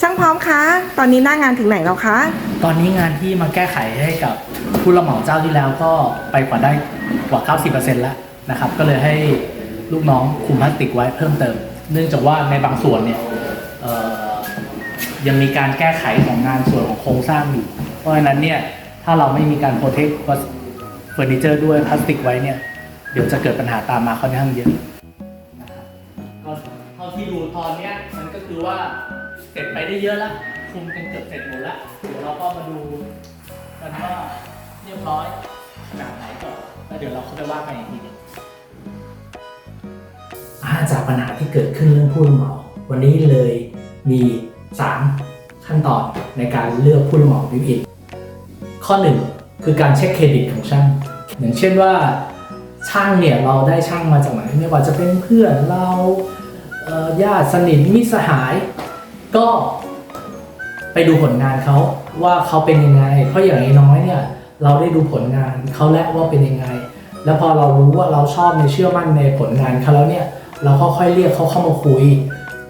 ช่างพร้อมคะ ตอนนี้หน้างานถึงไหนแล้วคะ ตอนนี้งานที่มาแก้ไขให้กับผู้รับเหมาเจ้าที่แล้วก็ไปกว่าได้กว่า 90%แล้วนะครับ ก็เลยให้ลูกน้องคุมพลาสติกไว้เพิ่มเติม เนื่องจากว่าในบางส่วนเนี่ยเอ่อยังมีการแก้ไขของงานส่วนของโครงสร้างอยู่ เพราะฉะนั้นเนี่ยถ้าเราไม่มีการโปรเทคเฟอร์นิเจอร์ด้วยพลาสติกไว้เนี่ยเดี๋ยวจะเกิดปัญหาตามมาค่อนข้างเยอะนะครับก็เท่าที่ดูตอนเนี้ยมันก็คือว่า เสร็จไปได้เยอะแล้วคุมกันเกือบเสร็จหมดแล้วเดี๋ยวเราก็มาดูกันว่าเรียบร้อยขนาดไหนก่อนแล้วเดี๋ยวเราเข้าไปว่ากันอีกทีหนึง อาจากปัญหาที่เกิดขึ้นเรื่องผู้รับเหมาวันนี้เลยมี 3 ขั้นตอนในการเลือกผู้รับเหมาวิวอินข้อ 1 คือการเช็คเครดิตของช่าง อย่างเช่นว่าช่างเนี่ยเราได้ช่างมาจากไหนไม่ว่าจะเป็นเพื่อนเราเอ่อญาติสนิทมิตรสหาย ก็ไปดูผลงานเขาว่าเขาเป็นยังไง เพราะอย่างน้อยเนี่ย เราได้ดูผลงานเขาแล้วว่าเป็นยังไง แล้วพอเรารู้ว่าเราชอบในเชื่อมั่นในผลงานเขาแล้วเนี่ย เราก็ค่อยเรียกเขาเข้ามาคุย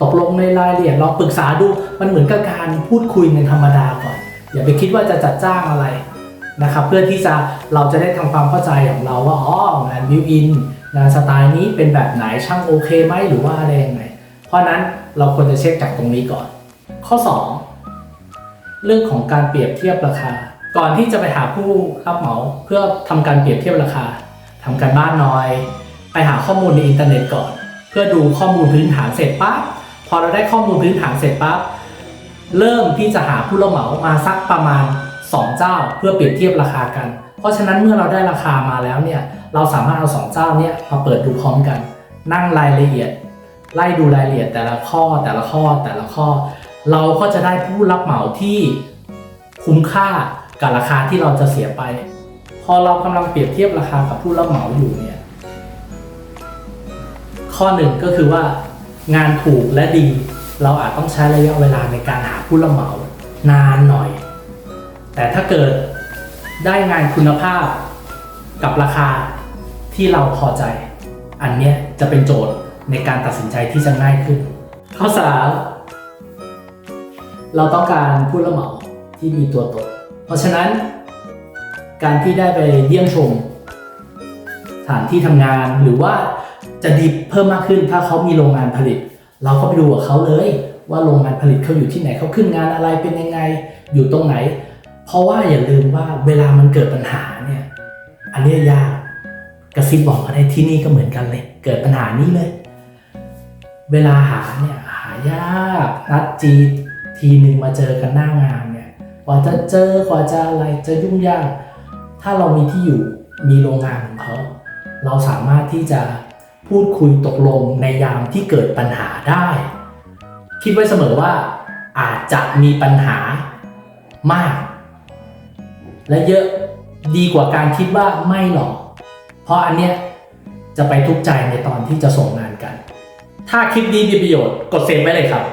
ตกลงในรายละเอียดเราปรึกษาดูมันเหมือนกับการพูดคุยในธรรมดาก่อน อย่าไปคิดว่าจะจัดจ้างอะไรนะครับเพื่อที่จะเราจะได้ทำความเข้าใจของเราว่าอ๋องานบิวอินงานสไตล์นี้เป็นแบบไหนช่างโอเคไหมหรือว่าอะไรยังไง เพราะนั้นเราควรจะเช็คจากตรงนี้ก่อน ข้อ 2 เรื่องของการเปรียบเทียบราคา ก่อนที่จะไปหาผู้รับเหมาเพื่อทำการเปรียบเทียบราคาทำการบ้านน่อย ไปหาข้อมูลในอินเทอร์เน็ตก่อน เพื่อดูข้อมูลพื้นฐานเสร็จปั๊บพอเราได้ข้อมูลพื้นฐานเสร็จปั๊บเริ่มที่จะหาผู้รับเหมามาสักประมาณ 2 เจ้า เพื่อเปรียบเทียบราคากัน เพราะฉะนั้นเมื่อเราได้ราคามาแล้วเนี่ยเราสามารถเอาสองเจ้าเนี่ยมาเปิดดูพร้อมกัน นั่งรายละเอียด ไล่ดูรายละเอียดแต่ละข้อแต่ละข้อแต่ละข้อ เราก็จะได้ผู้รับเหมาที่คุ้มค่ากับราคาที่เราจะเสียไป พอเรากำลังเปรียบเทียบราคากับผู้รับเหมาอยู่เนี่ยข้อหนึ่งก็คือว่างานถูกและดี เราอาจต้องใช้ระยะเวลาในการหาผู้รับเหมานานหน่อย แต่ถ้าเกิดได้งานคุณภาพกับราคาที่เราพอใจ อันเนี้ยจะเป็นโจทย์ ในการตัดสินใจที่จะง่ายขึ้น ข้อสามเราต้องการผู้รับเหมาที่มีตัวตน เพราะฉะนั้น การที่ได้ไปเยี่ยมชมสถานที่ทำงานหรือว่าจะดีเพิ่มมากขึ้นถ้าเขามีโรงงานผลิต เราก็ไปดูกับเขาเลยว่าโรงงานผลิตเขาอยู่ที่ไหนเขาขึ้นงานอะไรเป็นยังไงอยู่ตรงไหน เพราะว่าอย่าลืมว่าเวลามันเกิดปัญหาเนี่ยอันเนี้ยยากกระซิบบอกก็ได้ที่นี่ก็เหมือนกันเลย เกิดปัญหานี้เลย เวลาหาเนี่ยหายากนัดจีทีหนึ่งมาเจอกันหน้างานเนี่ยกว่าจะเจอกว่าจะอะไรจะยุ่งยาก ถ้าเรามีที่อยู่มีโรงงานของเขาเราสามารถที่จะพูดคุยตกลงในยามที่เกิดปัญหาได้ คิดไว้เสมอว่าอาจจะมีปัญหามาก และเยอะดีกว่าการคิดว่าไม่หรอก เพราะอันเนี้ยจะไปทุกข์ใจในตอนที่จะส่งงานกัน ถ้าคลิปนี้มีประโยชน์กดเซฟไว้เลยครับ